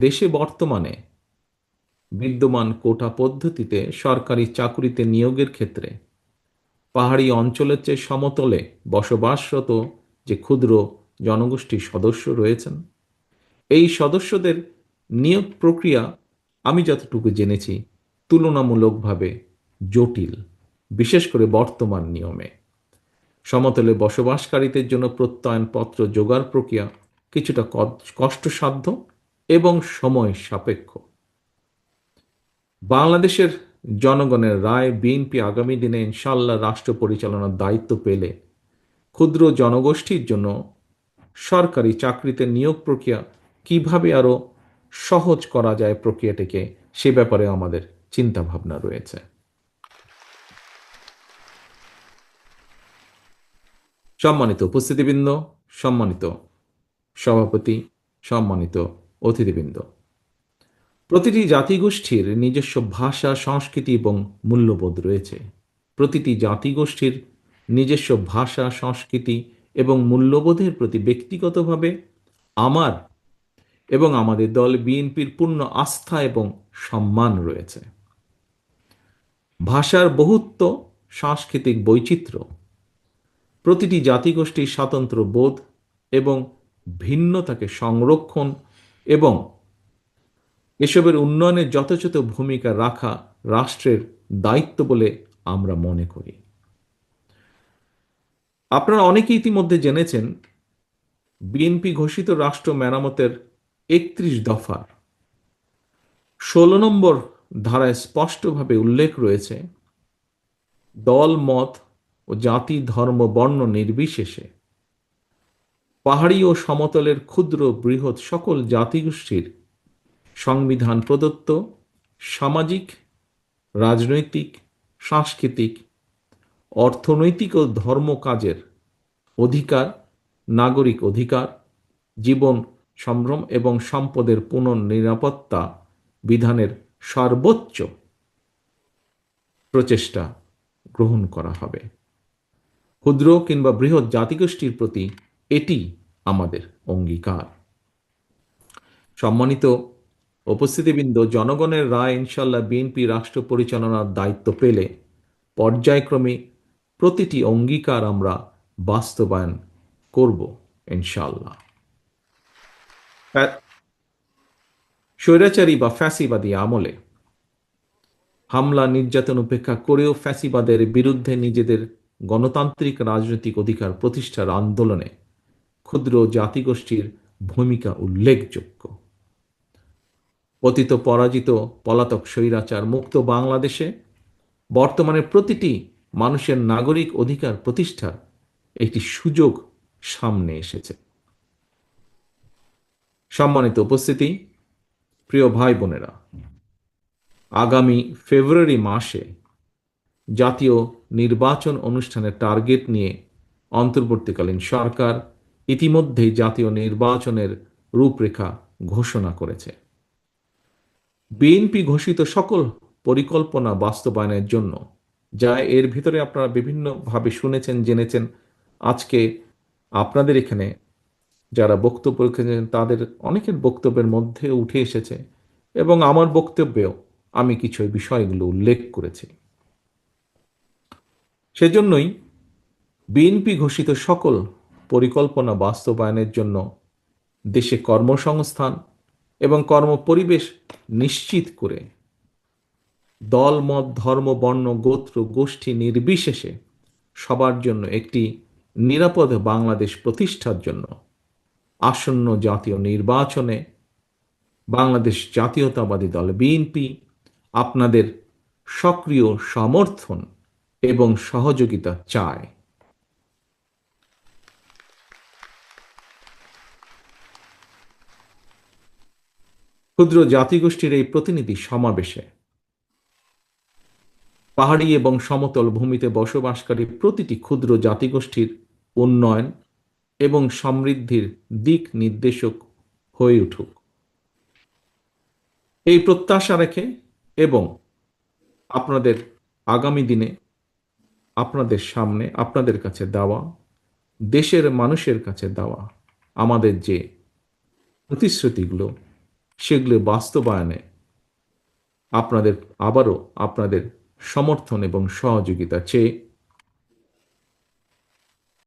দেশে বর্তমানে বিদ্যমান কোটা পদ্ধতিতে সরকারি চাকুরিতে নিয়োগের ক্ষেত্রে পাহাড়ি অঞ্চলের চেয়ে সমতলে বসবাসরত যে ক্ষুদ্র জনগোষ্ঠীর সদস্য রয়েছেন, এই সদস্যদের নিয়োগ প্রক্রিয়া আমি যতটুকু জেনেছি তুলনামূলকভাবে জটিল, বিশেষ করে বর্তমান নিয়মে। সমতলে বসবাসকারীদের জন্য প্রত্যয়নপত্র জোগাড় প্রক্রিয়া কিছুটা কষ্টসাধ্য এবং সময় সাপেক্ষ। বাংলাদেশের জনগণের রায় বিএনপি আগামী দিনে ইনশাল্লাহ রাষ্ট্র পরিচালনার দায়িত্ব পেলে ক্ষুদ্র জনগোষ্ঠীর জন্য সরকারি চাকরিতে নিয়োগ প্রক্রিয়া কীভাবে আরও সহজ করা যায় প্রক্রিয়াটিকে, সে ব্যাপারে আমাদের চিন্তা ভাবনা রয়েছে। সম্মানিত উপস্থিতিবৃন্দ, সম্মানিত সভাপতি, সম্মানিত অতিথিবৃন্দ। প্রতিটি জাতিগোষ্ঠীর নিজস্ব ভাষা, সংস্কৃতি এবং মূল্যবোধ রয়েছে। প্রতিটি জাতিগোষ্ঠীর নিজস্ব ভাষা, সংস্কৃতি এবং মূল্যবোধের প্রতি ব্যক্তিগতভাবে আমার এবং আমাদের দল বিএনপির পূর্ণ আস্থা এবং সম্মান রয়েছে। ভাষার বহুত্ব সাংস্কৃতিক বৈচিত্র্য। প্রতিটি জাতিগোষ্ঠীর স্বাতন্ত্র বোধ এবং ভিন্নতাকে সংরক্ষণ এবং এসবের উন্নয়নের যথাযথ ভূমিকা রাখা রাষ্ট্রের দায়িত্ব বলে আমরা মনে করি। আপনারা অনেকে ইতিমধ্যে জেনেছেন, বিএনপি ঘোষিত রাষ্ট্র মেরামতের একত্রিশ দফার ষোলো নম্বর ধারায় স্পষ্টভাবে উল্লেখ রয়েছে, দল, মত ও জাতি, ধর্ম, বর্ণ নির্বিশেষে পাহাড়ি ও সমতলের ক্ষুদ্র বৃহৎ সকল জাতিগোষ্ঠীর সংবিধান প্রদত্ত সামাজিক, রাজনৈতিক, সাংস্কৃতিক, অর্থনৈতিক ও ধর্ম কাজের অধিকার, নাগরিক অধিকার, জীবন সম্ভ্রম এবং সম্পদের পুনর্নিরাপত্তা বিধানের সর্বোচ্চ প্রচেষ্টা গ্রহণ করা হবে। ক্ষুদ্র কিংবা বৃহৎ জাতিগোষ্ঠীর প্রতি এটি আমাদের অঙ্গীকার। সম্মানিত উপস্থিতিবৃন্দ, জনগণের রায় ইনশাল্লাহ বিএনপি রাষ্ট্র পরিচালনার দায়িত্ব পেলে পর্যায়ক্রমে প্রতিটি অঙ্গীকার আমরা বাস্তবায়ন করব ইনশাল্লাহ স্বৈরাচারী বা ফ্যাসিবাদী আমলে হামলা, নির্যাতন উপেক্ষা করেও ফ্যাসিবাদের বিরুদ্ধে নিজেদের গণতান্ত্রিক রাজনৈতিক অধিকার প্রতিষ্ঠার আন্দোলনে ক্ষুদ্র জাতিগোষ্ঠীর ভূমিকা উল্লেখযোগ্য। পতিত পরাজিত পলাতক স্বৈরাচার মুক্ত বাংলাদেশে বর্তমানে প্রতিটি মানুষের নাগরিক অধিকার প্রতিষ্ঠার একটি সুযোগ সামনে এসেছে। সম্মানিত উপস্থিতি, প্রিয় ভাই বোনেরা, আগামী ফেব্রুয়ারি মাসে জাতীয় নির্বাচন অনুষ্ঠানের টার্গেট নিয়ে অন্তর্বর্তীকালীন সরকার ইতিমধ্যেই জাতীয় নির্বাচনের রূপরেখা ঘোষণা করেছে। বিএনপি ঘোষিত সকল পরিকল্পনা বাস্তবায়নের জন্য, যা এর ভিতরে আপনারা বিভিন্নভাবে শুনেছেন, জেনেছেন, আজকে আপনাদের এখানে যারা বক্তব্য রেখেছেন, তাদের অনেকের বক্তব্যের মধ্যে উঠে এসেছে এবং আমার বক্তব্যেও আমি কিছু বিষয়গুলো উল্লেখ করেছি। সেজন্যই বিএনপি ঘোষিত সকল পরিকল্পনা বাস্তবায়নের জন্য দেশে কর্মসংস্থান এবং কর্মপরিবেশ নিশ্চিত করে দল, মত, ধর্ম, বর্ণ, গোত্র, গোষ্ঠী নির্বিশেষে সবার জন্য একটি নিরাপদ বাংলাদেশ প্রতিষ্ঠার জন্য আসন্ন জাতীয় নির্বাচনে বাংলাদেশ জাতীয়তাবাদী দল বিএনপি আপনাদের সক্রিয় সমর্থন এবং সহযোগিতা চায়। ক্ষুদ্র জাতিগোষ্ঠীর এই প্রতিনিধি সমাবেশে। পাহাড়ি এবং সমতল ভূমিতে বসবাসকারী প্রতিটি ক্ষুদ্র জাতিগোষ্ঠীর উন্নয়ন এবং সমৃদ্ধির দিক নির্দেশক হয়ে উঠুক। এই প্রত্যাশা রেখে এবং আপনাদের আগামী দিনে আপনাদের সামনে, আপনাদের কাছে দেওয়া, দেশের মানুষের কাছে দেওয়া আমাদের যে প্রতিশ্রুতিগুলো সেগুলো বাস্তবায়নে আপনাদের আবারও আপনাদের সমর্থন এবং সহযোগিতা চেয়ে